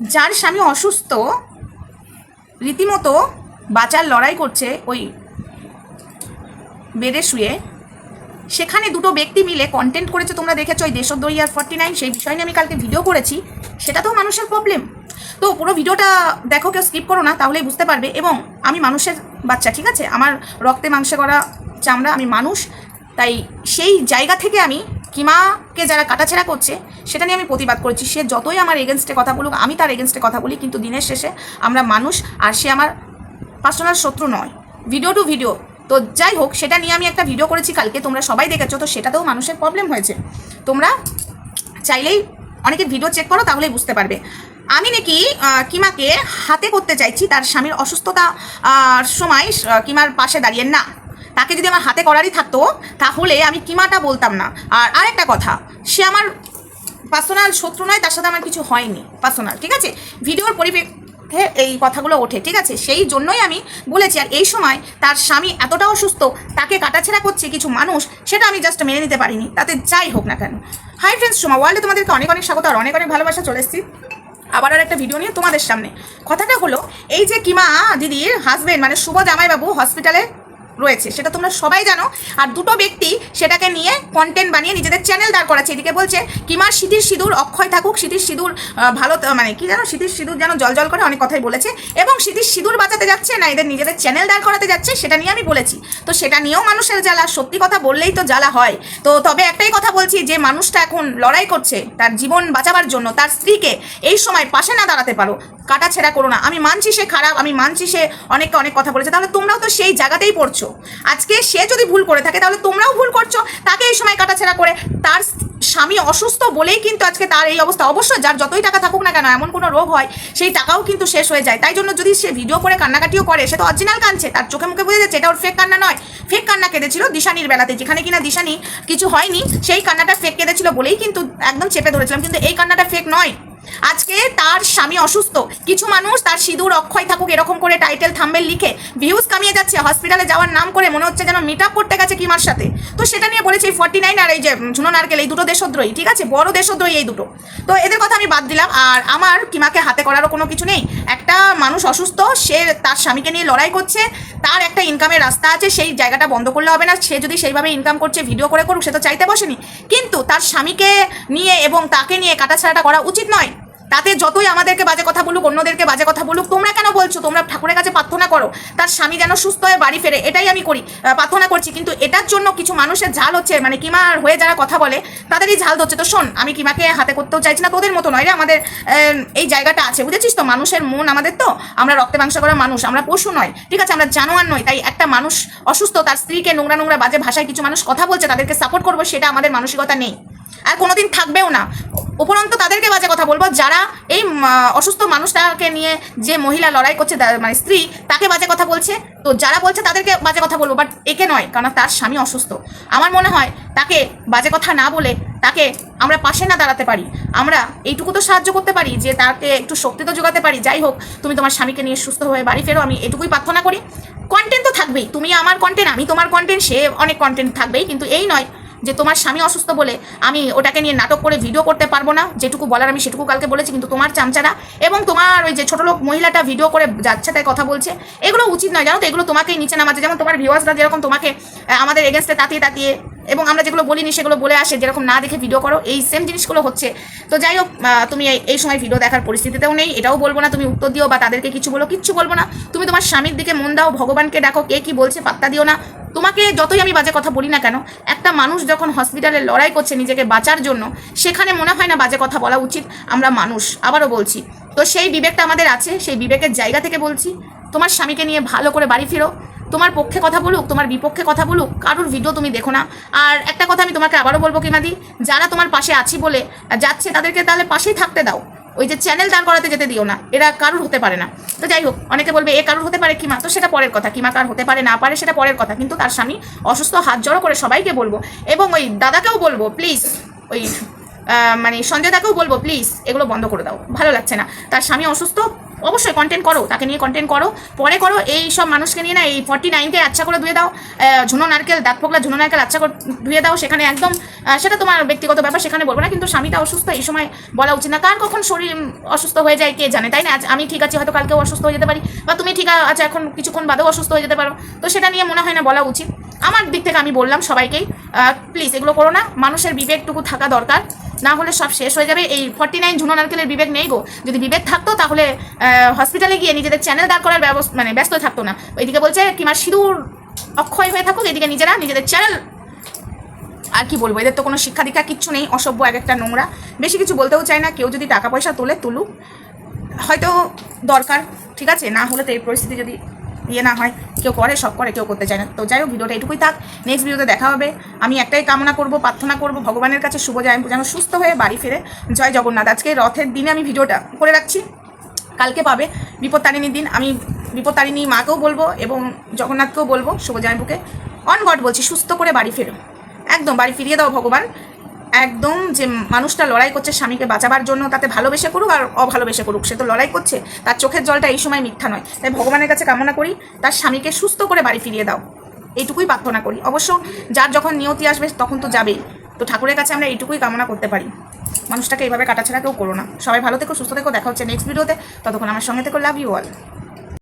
যার স্বামী অসুস্থ, রীতিমতো বাঁচার লড়াই করছে ওই বেডে শুয়ে। সেখানে দুটো ব্যক্তি মিলে কন্টেন্ট করেছে, তোমরা দেখেছ ওই দেশদ্রোহী আর ফর্টি নাইন সেই বিষয় নিয়ে আমি কালকে ভিডিও করেছি। সেটা তো মানুষের প্রবলেম তো পুরো ভিডিওটা দেখো, কেউ স্কিপ করো না, তাহলেই বুঝতে পারবে। এবং আমি মানুষের বাচ্চা, ঠিক আছে? আমার রক্তে মাংসে করা চামড়া, আমি মানুষ। তাই সেই জায়গা থেকে আমি কিমাকে যারা কাটাছেড়া করছে, সেটা নিয়ে আমি প্রতিবাদ করেছি। সে যতই আমার এগেনস্টে কথা বলুক, আমি তার এগেনস্টে কথা বলি, কিন্তু দিনের শেষে আমরা মানুষ আর সে আমার পার্সোনাল শত্রু নয়। ভিডিও টু ভিডিও তো যাই হোক, সেটা নিয়ে আমি একটা ভিডিও করেছি কালকে, তোমরা সবাই দেখেছ, তো সেটাতেও মানুষের প্রবলেম হয়েছে। তোমরা চাইলেই অনেকে ভিডিও চেক করো, তাহলেই বুঝতে পারবে। আমি নাকি কিমাকে হাতে করতে চাইছি, তার স্বামীর অসুস্থতা সময় কিমার পাশে দাঁড়িয়ে। না তাকে যদি আমার হাতে করারই থাকতো, তাহলে আমি কিমাটা বলতাম না। আর আরেকটা কথা, সে আমার পার্সোনাল শত্রু নয়, তার সাথে আমার কিছু হয়নি পার্সোনাল ঠিক আছে? ভিডিওর পরিপ্রেক্ষে এই কথাগুলো ওঠে, ঠিক আছে? সেই জন্যই আমি বলেছি, আর এই সময় তার স্বামী এতটা অসুস্থ, তাকে কাটাছেড়া করছে কিছু মানুষ, সেটা আমি জাস্ট মেনে নিতে পারিনি, তাতে যাই হোক না কেন। হাই ফ্রেন্ডস সোমা ওয়ার্ল্ডে তোমাদেরকে অনেক অনেক স্বাগত, আর অনেক অনেক ভালোবাসা চলে এসেছি। আবার আর একটা ভিডিও নিয়ে তোমাদের সামনে। কথাটা হলো, এই যে কিমা দিদির হাজবেন্ড মানে শুভ জামাইবাবু হসপিটালে রয়েছে। সেটা তোমরা সবাই জানো। আর দুটো ব্যক্তি সেটাকে নিয়ে কন্টেন্ট বানিয়ে নিজেদের চ্যানেল দাঁড় করাচ্ছে। এদিকে বলছে কিমার সিঁথির সিঁদুর অক্ষয় থাকুক। সিঁথির সিঁদুর ভালো মানে কি জানো? সিঁথির সিঁদুর যেন জল জল করে অনেক কথাই বলেছে এবং সিঁথির সিঁদুর বাঁচাতে যাচ্ছে না, এদের নিজেদের চ্যানেল দাঁড় করাতে যাচ্ছে, সেটা নিয়ে আমি বলেছি। তো সেটা নিয়েও মানুষের জ্বালা, সত্যি কথা বললেই তো জ্বালা হয়। তো তবে একটাই কথা বলছি, যে মানুষটা এখন লড়াই করছে তার জীবন বাঁচাবার জন্য, তার স্ত্রীকে এই সময় পাশে না দাঁড়াতে পারো। কাটা ছেঁড়া করো না। আমি মানছি সে খারাপ, আমি মানছি সে অনেককে অনেক কথা বলেছে। তাহলে তোমরাও তো সেই জায়গাতেই পড়ছো। আজকে সে যদি ভুল করে থাকে, তাহলে তোমরাও ভুল করছ। তাকে এই সময় কাটাছেড়া করে তার স্বামী অসুস্থ বলেই কিন্তু আজকে তার এই অবস্থা। অবশ্যই যার যতই টাকা থাকুক না কেন, এমন কোনো রোগ হয়, সেই টাকাও কিন্তু শেষ হয়ে যায়। তাই জন্য যদি সে ভিডিও করে, কান্নাকাটিও করে, সে তো অরিজিনাল কাঁদছে। তার চোখে মুখে বুঝে যাচ্ছে, এটা ওর ফেক কান্না নয়। ফেক কান্না কেঁদেছিল দিশানির বেলাতে। যেখানে কিনা দিশানি কিছু হয়নি, সেই কান্নাটা ফেক কেঁদেছিল বলেই কিন্তু একদম চেপে ধরেছিলাম। কিন্তু এই কান্নাটা ফেক নয়। আজকে তার স্বামী অসুস্থ। কিছু মানুষ তার সিঁদুর অক্ষয় থাকুক, এরকম করে টাইটেল থাম্বেল লিখে ভিউজ কামিয়ে যাচ্ছে। হসপিটালে যাওয়ার নাম করে মনে হচ্ছে যেন মিট আপ করতে গেছে কিমার সাথে। তো সেটা নিয়ে বলেছি ফর্টি নাইন আর এই যে ঝুনো নারকেল এই দুটো দেশদ্রোহী, ঠিক আছে? বড় দেশদ্রোহী এই দুটো। তো এদের কথা আমি বাদ দিলাম। আর আমার কিমাকে হাতে করারও কোনো কিছু নেই। একটা মানুষ অসুস্থ, সে তার স্বামীকে নিয়ে লড়াই করছে। তার একটা ইনকামের রাস্তা আছে, সেই জায়গাটা বন্ধ করলে হবে না। সে যদি সেইভাবে ইনকাম করছে ভিডিও করে করুক, সে তো চাইতে বসেনি। কিন্তু তার স্বামীকে নিয়ে এবং তাকে নিয়ে কাটাছাড়াটা করা উচিত নয়। তাতে যতই আমাদেরকে বাজে কথা বলুক, অন্যদেরকে বাজে কথা বলুক, তোমরা কেন বলছো? তোমরা ঠাকুরের কাছে প্রার্থনা করো। তার স্বামী যেন সুস্থ হয়ে বাড়ি ফেরে, এটাই আমি করি প্রার্থনা করছি। কিন্তু এটার জন্য কিছু মানুষের ঝাল হচ্ছে মানে কিমার হয়ে যারা কথা বলে, তাদেরই ঝাল হচ্ছে তো শোন, আমি কিমাকে হাতে করতেও চাইছি না, তোদের মতো নয় রে, আমাদের এই জায়গাটা আছে। বুঝেছিস তো, মানুষের মন আমাদের তো। আমরা রক্তে মাংস করা মানুষ, আমরা পশু নয়। ঠিক আছে, আমরা জানোয়ার নয় তাই একটা মানুষ অসুস্থ, তার স্ত্রীকে নোংরা নোংরা বাজে ভাষায় কিছু মানুষ কথা বলছে, তাদেরকে সাপোর্ট করব, সেটা আমাদের মানসিকতা নেই। আর কোনোদিন থাকবেও না। উপরন্ত তাদেরকে বাজে কথা বলব, যারা এই অসুস্থ মানুষটাকে নিয়ে যে মহিলা লড়াই করছে মানে স্ত্রী, তাকে বাজে কথা বলছে। তো যারা বলছে তাদেরকে বাজে কথা বলব বাট একে নয়, কারণ তার স্বামী অসুস্থ। আমার মনে হয় তাকে বাজে কথা না বলে তাকে আমরা পাশে না দাঁড়াতে পারি। আমরা এইটুকু তো সাহায্য করতে পারি যে তাকে একটু শক্তি তো যোগাতে পারি। যাই হোক, তুমি তোমার স্বামীকে নিয়ে সুস্থ হয়ে বাড়ি ফেরো, আমি এটুকুই প্রার্থনা করি। কন্টেন্ট তো থাকবেই, তুমি আমার কন্টেন্ট আমি তোমার কন্টেন্ট সে অনেক কন্টেন্ট থাকবেই, কিন্তু এই নয় যে তোমার স্বামী অসুস্থ বলে আমি ওটাকে নিয়ে নাটক করে ভিডিও করতে পারব না। যেটুকু বলার আমি সেটুকু কালকে বলেছি, কিন্তু তোমার চামচারা এবং তোমার ওই যে ছোটো লোক মহিলাটা ভিডিও করে যাচ্ছে তাই কথা বলছে, এগুলো উচিত নয়। জানো তো, এগুলো তোমাকেই নিচে নামাচ্ছে। যেমন তোমার ভিউয়ার্সরা যেরকম তোমাকে আমাদের এগেনস্টে তাতিয়ে তাতিয়ে এবং আমরা যেগুলো বলিনি সেগুলো বলে আসে, যেরকম না দেখে ভিডিও করো, এই সেম জিনিসগুলো হচ্ছে। তো যাই হোক তুমি এই- সময় ভিডিও দেখার পরিস্থিতিতেও নেই, এটাও বলব না তুমি উত্তর দিও বা তাদেরকে কিছু বলো, কিচ্ছু বলব না। তুমি তোমার স্বামীর দিকে মন দাও, ভগবানকে ডাকো, কে কি বলছে পাত্তা দিও না। তোমাকে যতই আমি বাজে কথা বলি না কেন, একটা মানুষ যখন হসপিটালে লড়াই করছে নিজেকে বাঁচার জন্য, সেখানে মনে হয় না বাজে কথা বলা উচিত, আমরা মানুষ। আবারও বলছি, তো সেই বিবেকটা আমাদের আছে, সেই বিবেকের জায়গা থেকে বলছি, তোমার স্বামীকে নিয়ে ভালো করে বাড়ি ফিরো। তোমার পক্ষে কথা বলুক, তোমার বিপক্ষে কথা বলুক, কারোর ভিডিও তুমি দেখো না। আর একটা কথা আমি তোমাকে আবারও বলব কিমাদি, যারা তোমার পাশে আছি বলে যাচ্ছে তাদেরকে তাহলে পাশেই থাকতে দাও। ওই যে চ্যানেল দাঁড় করাতে যেতে দিও না, এরা কারুর হতে পারে না। তো যাই হোক, অনেকে বলবে, এ কারুর হতে পারে কিমা? তো সেটা পরের কথা, কিমা কার হতে পারে, না পারে সেটা পরের কথা। কিন্তু তার স্বামী অসুস্থ, হাত জড়ো করে সবাইকে বলব এবং ওই দাদাকেও বলব, প্লিজ, ওই মানে সঞ্জয় দাকেও বলব, প্লিজ, এগুলো বন্ধ করে দাও। ভালো লাগছে না। তার স্বামী অসুস্থ অবশ্যই কন্টেন্ট করো, তাকে নিয়ে কন্টেন্ট করো। পরে করো, এই সব মানুষকে নিয়ে না, এই ফর্টি নাইনকে আচ্ছা করে ধুয়ে দাও। ঝুনো নারকেল দাঁত পোকলা ঝুনো নারকেল আচ্ছা করে ধুয়ে দাও। সেখানে একদম সেটা তোমার ব্যক্তিগত ব্যাপার, সেখানে বলব না। কিন্তু স্বামীটা অসুস্থ, এই সময় বলা উচিত না। কার কখন শরীর অসুস্থ হয়ে যায় কে জানে, তাই না? আজ আমি ঠিক আছি, হয়তো কালকেও অসুস্থ হয়ে যেতে পারি। বা তুমি ঠিক আছে এখন, কিছুক্ষণ বাদেও অসুস্থ হয়ে যেতে পারো। তো সেটা নিয়ে মনে হয় না, বলা উচিত। আমার দিক থেকে আমি বললাম সবাইকেই প্লিজ এগুলো করো না। মানুষের বিবেকটুকু থাকা দরকার। না হলে সব শেষ হয়ে যাবে। এই ফর্টি নাইন ঝুনো নারকেলের বিবেক নেই গো। যদি বিবেক থাকতো তাহলে হসপিটালে গিয়ে নিজেদের চ্যানেল দাঁড় করার ব্যবস্থা মানে ব্যস্ত থাকতো না। ওইদিকে বলছে কিংবা সিঁদুর অক্ষয় হয়ে থাকুক, এদিকে নিজেরা নিজেদের চ্যানেল আর কি বলব, এদের তো কোনো শিক্ষা দীক্ষা কিচ্ছু নেই, অসভ্য এক একটা নোংরা। বেশি কিছু বলতেও চায় না, কেউ যদি টাকা পয়সা তোলে, তুলুক। হয়তো দরকার, ঠিক আছে? না হলে তো এই পরিস্থিতি যদি ইয়ে না হয়, কেউ করে, সব করে, কেউ করতে চায় না। তো যাই হোক, ভিডিওটা এটুকুই থাক। নেক্সট ভিডিওতে দেখা হবে। আমি একটাই কামনা করব, প্রার্থনা করব, ভগবানের কাছে শুভ জয়। যেন সুস্থ হয়ে বাড়ি ফিরে জয় জগন্নাথ। আজকে রথের দিনে আমি ভিডিওটা করে রাখছি। কালকে পাবে বিপদ তারিণীর দিন। আমি বিপদ তারিণী মাকেও বলব এবং জগন্নাথকেও বলব, শুভ জয়ম্বুকে অন গড বলছি, সুস্থ করে বাড়ি ফেরো। একদম, বাড়ি ফিরিয়ে দাও ভগবান। একদম যে মানুষটা লড়াই করছে স্বামীকে বাঁচাবার জন্য তাতে ভালোবেসে করুক আর অভালোবেসে করুক। সে তো লড়াই করছে, তার চোখের জলটা এই সময় মিথ্যা নয়। তাই ভগবানের কাছে কামনা করি, তার স্বামীকে সুস্থ করে বাড়ি ফিরিয়ে দাও। এইটুকুই প্রার্থনা করি। অবশ্য যার যখন নিয়তি আসবে তখন তো যাবেই। তো ঠাকুরের কাছে আমরা এইটুকুই কামনা করতে পারি। মানুষটাকে এইভাবে কাটাছাড়া কেউ করো না। সবাই ভালো থেকো, সুস্থ থেকো। দেখা হচ্ছে নেক্সট ভিডিওতে ততক্ষণ আমার সঙ্গে থেকো। Love you all